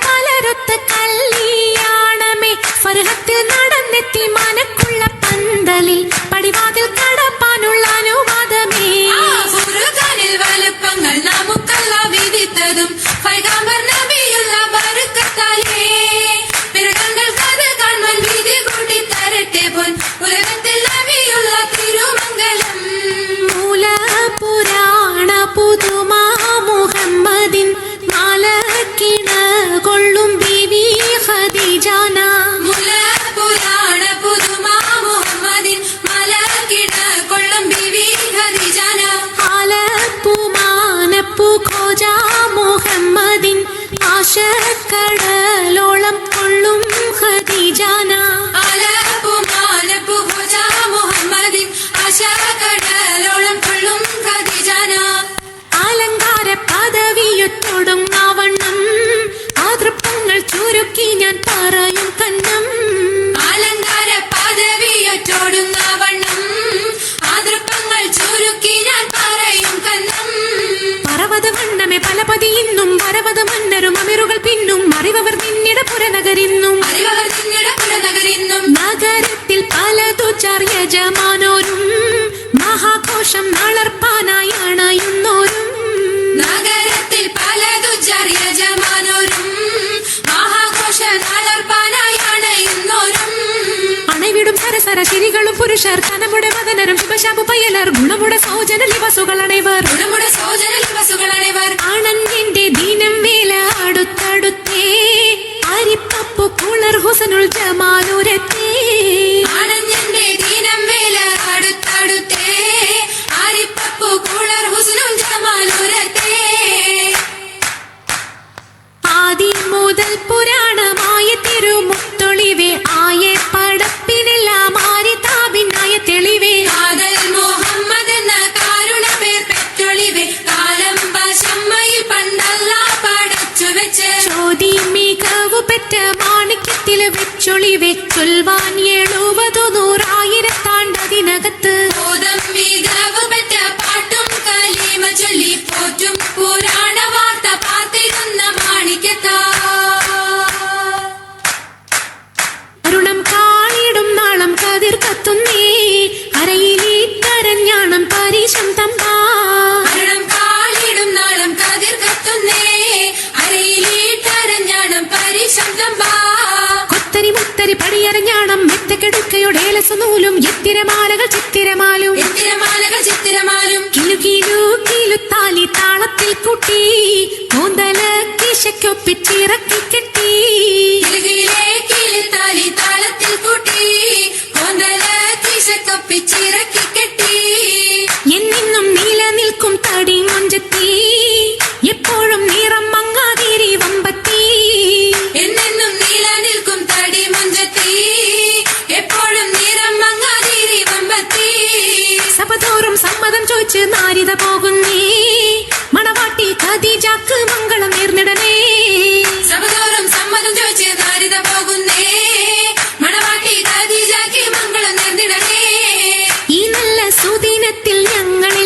vale പലപതി ഇന്നും പരപത മന്നരും അമിറുകൾ പിന്നും അറിവവർ നിന്നിട പുരനഗരിന്നും നഗരത്തിൽ പലതു ചാർ യജമാനോ மலர சிரிகளும் புருஷர் கனமுட மதனரும் சிவசாபு பயலர் குணமுட சௌஜன லிவசுகள் அனைவர் குணமுட சௌஜன லிவசுகள் அனைவர் ஆனந்தின் സന്ദേശം തമ്പാ കാലിടും നാളം കതിർ കത്തുന്നേ. അരയിലീട്ടരഞ്ഞാണം പരിശബ്ദം കുത്തരി മുത്തരി പടിയരഞ്ഞാണം മെത്തക്കെടുക്കയുടേലസ നൂലും എത്തിരമാലകൾ ചിത്തിരമാലും. എത്തിരമാലകൾ ചിത്തിരമാലും. കിലു കിലു കിലു താളത്തിൽ കൂട്ടി. കൂന്തല കിശക്കൊപ്പിച്ചിറക്കി കൃപതോറും സമ്മതം ചോദിച്ച് നാരിത പോകുന്നേ. മണവാട്ടി ഖദീജാക്ക് മംഗളം നേർന്നിടനേ സഭതോറും സമ്മതം ചോദിച്ച് നാരിത പോകുന്നേ. മണവാട്ടി ഖദീജാക്ക് മംഗളം നേർന്നിടനേ ഈ നല്ല സുദിനത്തിൽ ഞങ്ങളെ